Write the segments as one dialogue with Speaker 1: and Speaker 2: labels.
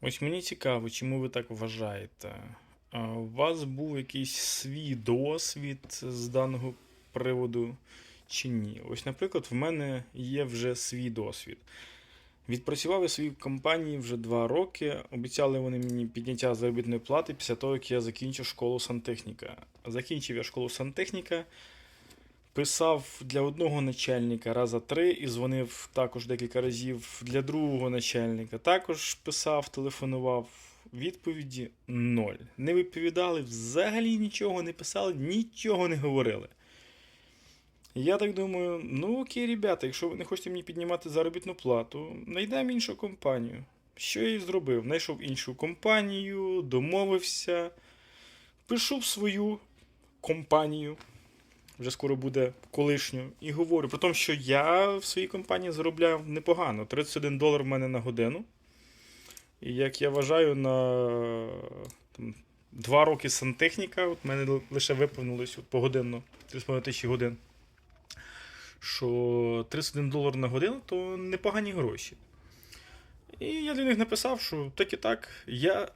Speaker 1: Ось мені цікаво, чому ви так вважаєте? У вас був якийсь свій досвід з даного приводу чи ні? Ось, наприклад, в мене є вже свій досвід. Відпрацював я своїй компанії вже два роки. Обіцяли вони мені підняття заробітної плати після того, як я закінчив школу сантехніка. Закінчив я школу сантехніка, писав для одного начальника раза три і дзвонив також декілька разів для другого начальника. Також писав, телефонував. Відповіді ноль. Не відповідали, взагалі нічого не писали, нічого не говорили. Я так думаю, ну окей, ребята, якщо ви не хочете мені піднімати заробітну плату, знайдемо іншу компанію. Що я і зробив? Знайшов іншу компанію, домовився, пишу в свою компанію, вже скоро буде колишню, і говорю про те, що я в своїй компанії заробляв непогано. 31 долар в мене на годину. І як я вважаю, на там, 2 роки сантехніка, от мене лише виповнилось от, погодинно 3,5 тисячі годин що 31 долар на годину то непогані гроші. І я для них написав, що так і так, я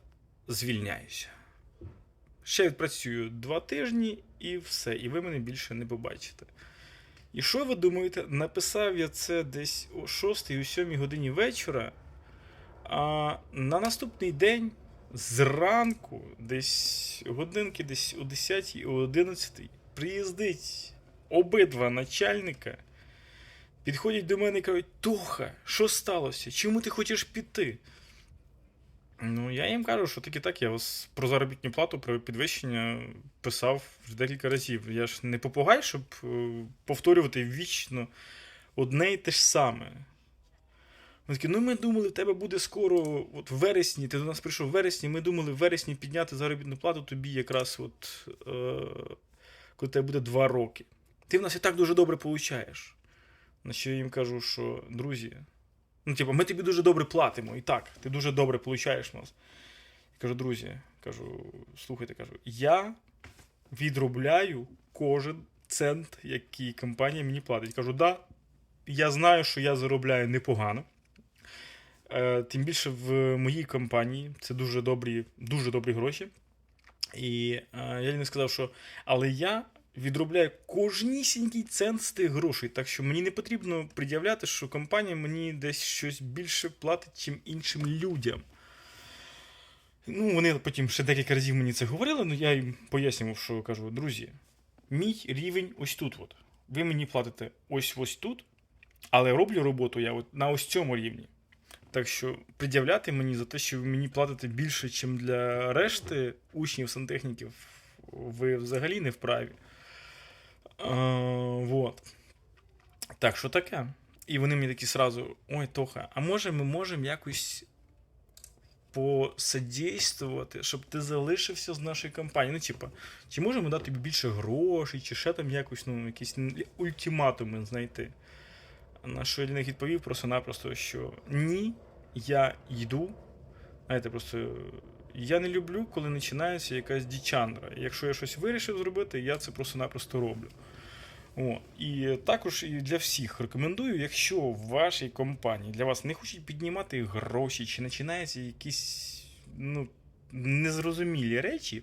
Speaker 1: звільняюся. Ще відпрацюю два тижні і все, і ви мене більше не побачите. І що ви думаєте? Написав я це десь о 6 о 7 годині вечора, а на наступний день зранку, десь годинки, десь о 10 о 11 приїздить обидва начальника підходять до мене і кажуть: Тоха, що сталося? Чому ти хочеш піти? Ну, я їм кажу, що таки так, я вас про заробітну плату, про підвищення писав вже декілька разів. Я ж не попугай, щоб е, повторювати вічно одне і те ж саме. Вони такі, ну ми думали, в тебе буде скоро, от в вересні, ти до нас прийшов в вересні, ми думали в вересні підняти заробітну плату тобі якраз от, е, коли тебе буде два роки. Ти в нас і так дуже добре получаєш. На що я їм кажу, що друзі, ну, типу, ми тобі дуже добре платимо. І так, ти дуже добре получаєш нас. Я кажу, друзі, кажу, слухайте, кажу, я відробляю кожен цент, який компанія мені платить. Кажу, да, я знаю, що я заробляю непогано. Е, Тим більше в моїй компанії це дуже добрі, дуже добрі гроші. І е, я не сказав, що але я відробляю кожнісінький цент з тих грошей. Так що мені не потрібно пред'являти, що компанія мені десь щось більше платить, чим іншим людям. Ну, вони потім ще декілька разів мені це говорили, але я їм пояснював, що кажу, друзі, мій рівень ось тут. От. Ви мені платите ось ось тут, але роблю роботу я от на ось цьому рівні. Так що пред'являти мені за те, що ви мені платите більше, ніж для решти учнів сантехніків, ви взагалі не вправі. Вот. Так, що таке? І вони мені такі сразу: ой, Тоха, а може ми можемо якось посодействувати, щоб ти залишився з нашої компанії? Ну, типа, чи можемо дати тобі більше грошей, чи ще там якось, ну, якісь ультиматуми знайти? На що я них відповів просто-напросто, що ні, я йду. Знаєте, просто я не люблю, коли починається якась дічандра. Якщо я щось вирішив зробити, я це просто-напросто роблю. О, І також і для всіх рекомендую, якщо в вашій компанії для вас не хочуть піднімати гроші, чи починаються якісь ну, незрозумілі речі,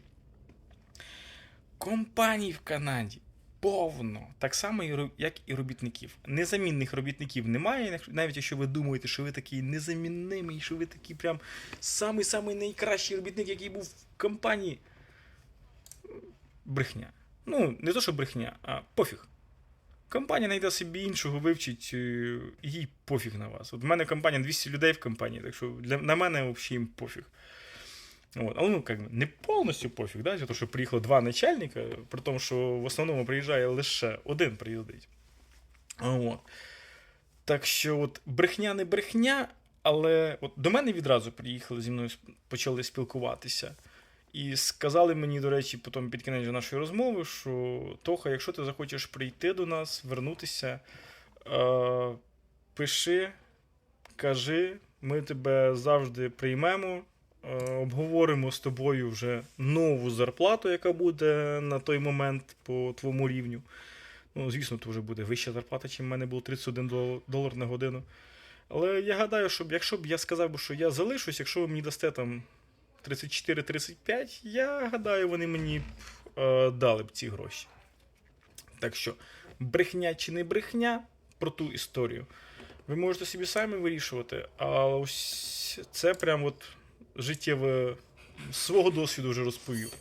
Speaker 1: компаній в Канаді повно, так само, як і робітників. Незамінних робітників немає, навіть якщо ви думаєте, що ви такий незаміннимий, що ви такий прям самий-самий найкращий робітник, який був в компанії. Брехня. Ну, не то, що брехня, а пофіг. Компанія знайде собі іншого, вивчить, е, їй пофіг на вас. От в мене компанія 200 людей в компанії, так що для, на мене взагалі їм пофіг. От. Але ну, как би, не повністю пофіг, да? тому що приїхало два начальника, при тому, що в основному приїжджає лише один приїздить. От. Так що от брехня не брехня, але от до мене відразу приїхали зі мною почали спілкуватися. І сказали мені, до речі, потім під кінець нашої розмови, що Тоха, якщо ти захочеш прийти до нас, вернутися, е, пиши, кажи, ми тебе завжди приймемо. Е, Обговоримо з тобою вже нову зарплату, яка буде на той момент по твоєму рівню. Ну, звісно, то вже буде вища зарплата, чим в мене було 31 долар на годину. Але я гадаю, що якщо б я сказав що я залишусь, якщо ви мені дасте там 34-35, я гадаю, вони мені б е, дали б ці гроші. Так що, брехня чи не брехня про ту історію, ви можете собі самі вирішувати, а ось це прям от життєве свого досвіду вже розповів.